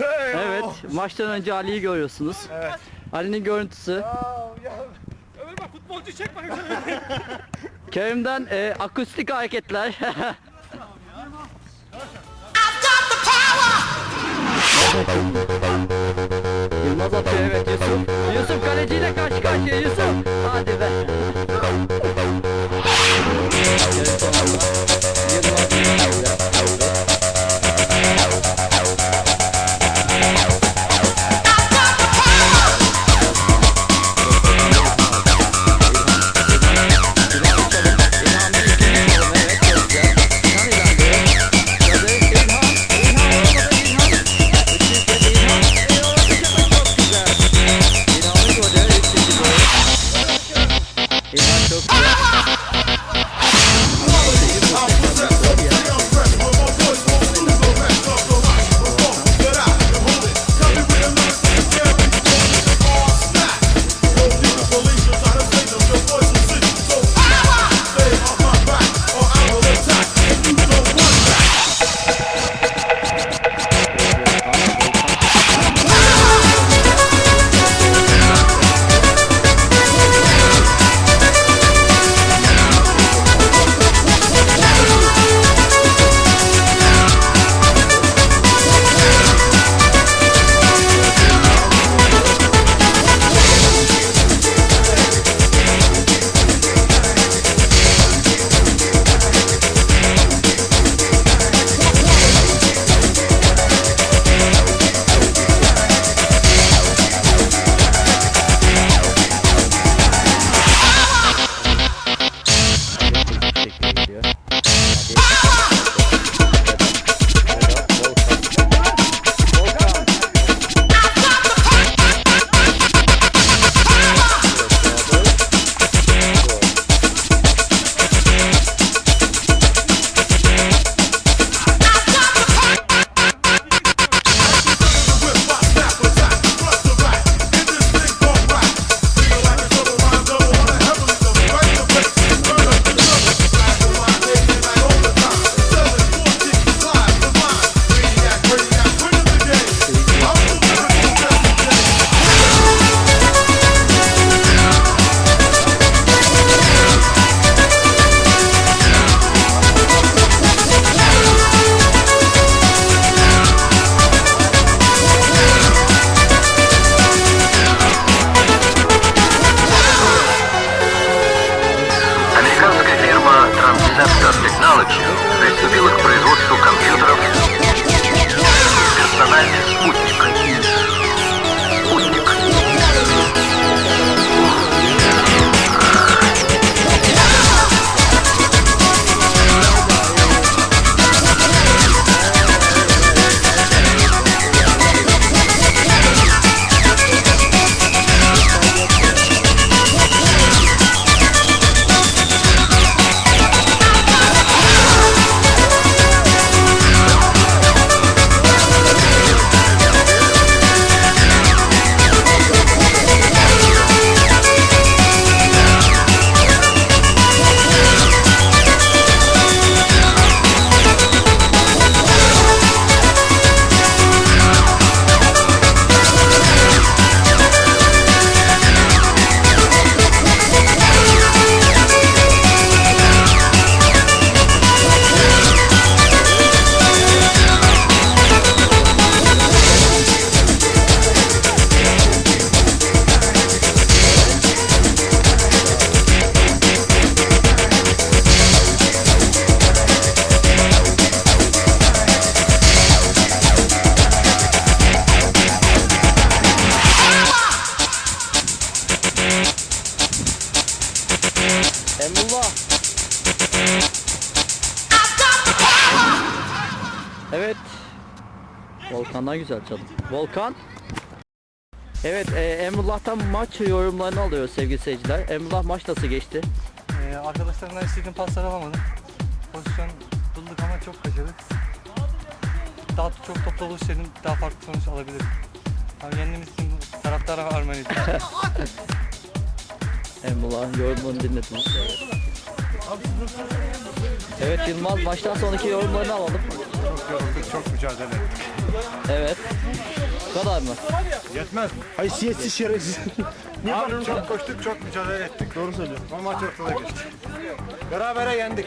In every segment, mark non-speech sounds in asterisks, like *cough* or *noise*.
Evet, maçtan önce Ali'yi görüyorsunuz. Evet. Ali'nin görüntüsü. Ömer bak futbolcu çek bak. *laughs* Kerim'den e, akustik hareketler. *laughs* Yılmaz atıyor evet Yusuf. Yusuf kaleciyle karşı karşıya Yusuf. Hadi be. Power. Evet. Volkan'dan güzel çalım. Volkan. Evet, e, Emrullah'tan maç yorumlarını alıyoruz sevgili seyirciler. Emrullah maç nasıl geçti? Ee, arkadaşlarımdan istediğim pasları alamadım. Pozisyon bulduk ama çok kaçırdık. Daha çok toplu olsaydım daha farklı sonuç alabilirdim. Ama yendiğimiz için taraftara armağan. *laughs* Emrullah yorumlarını dinlediniz. Evet Yılmaz maçtan sonraki yorumlarını alalım. Çok yorulduk, çok mücadele ettik. Evet. Bu kadar mı? Yetmez mi? Haysiyetsiz şerefsiz. *laughs* Abi çok koştuk, çok mücadele ettik. Doğru söylüyorsun. Ama maç ortada geçti. Berabere yendik.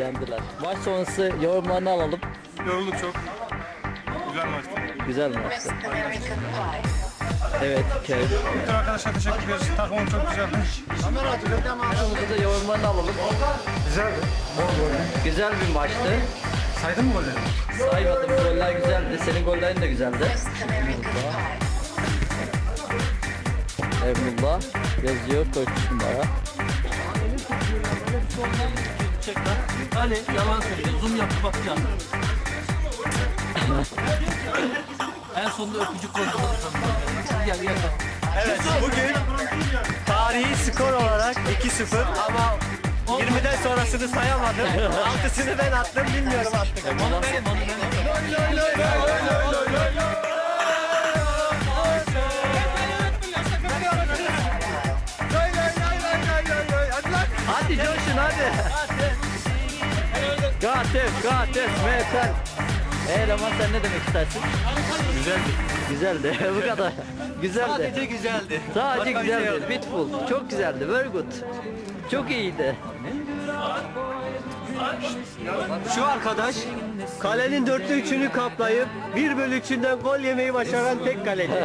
Yendiler. Maç sonrası yorumlarını alalım. Yorulduk çok. Güzel maçtı. Güzel bir maçtı. Evet. Kev. Bütün arkadaşlar teşekkür ediyoruz. Takımım çok güzeldi. Maçımızı da yorumlarını alalım. Güzeldi. Güzel bir maçtı. Saydın mı golleri? Saymadım. Goller güzeldi. Senin gollerin de güzeldi. Emrullah yazıyor 43 numara. Ali yalan söylüyor. Zoom yaptı bakacağım. *laughs* en sonunda öpücük sana. Gel gel. Evet bugün tarihi skor olarak 2-0 ama 20'den sonrasını sayamadım. 6'sını ben attım bilmiyorum artık. Onu benim onu benim. Hadi coşun hadi. Gatif, Gatif, Metal. Eleman sen ne demek istersin? Güzeldi. Güzeldi. *laughs* Bu kadar. Güzeldi. Sadece güzeldi. Sadece Başka şey güzeldi. yok. Pitbull. Çok güzeldi. Very good. Çok iyiydi. Şu arkadaş kalenin dörtte üçünü kaplayıp bir bölü üçünden gol yemeyi başaran tek kaleci. *laughs*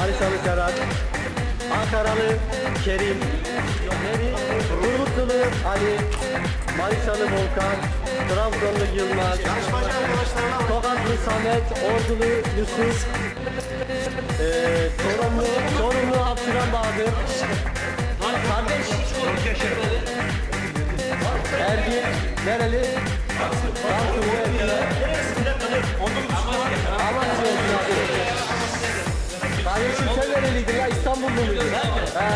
Manisalı Serhat. Ankaralı Kerim. Turgutlulu Ali. Manisalı Volkan. Trabzonlu Yılmaz. Tokatlı Samet. Ordulu Yusuf. Ee, sorumlu, sorumlu Abdurrahman Bahadır. Kardeş. Ergin. Nereli? Samsunlu muydun? He.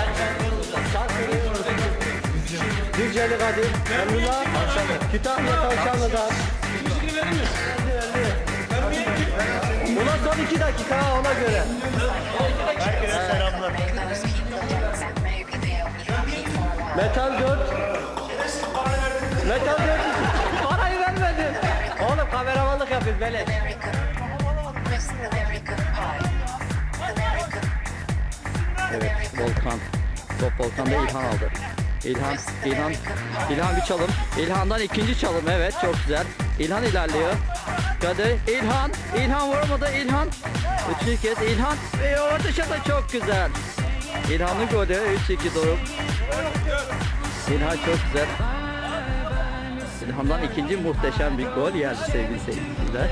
Şarkılı. Düzceli Kadir. Emrullah. Kütahya Tavşanlı'dan. Ulan son iki dakika ha, ona göre. A while. Metal 4. Metal 4. Parayı vermedin. Oğlum kameramanlık yapayım beleş. Evet Volkan. Top Volkan'da İlhan aldı. İlhan, İlhan, İlhan bir çalım. İlhan'dan ikinci çalım evet çok güzel. İlhan ilerliyor. Kadir, İlhan, İlhan vuramadı İlhan. Üçüncü kez İlhan ve orta şata çok güzel. İlhan'ın golü 3-2 durum. İlhan çok güzel. İlhan'dan ikinci muhteşem bir gol geldi sevgili seyirciler.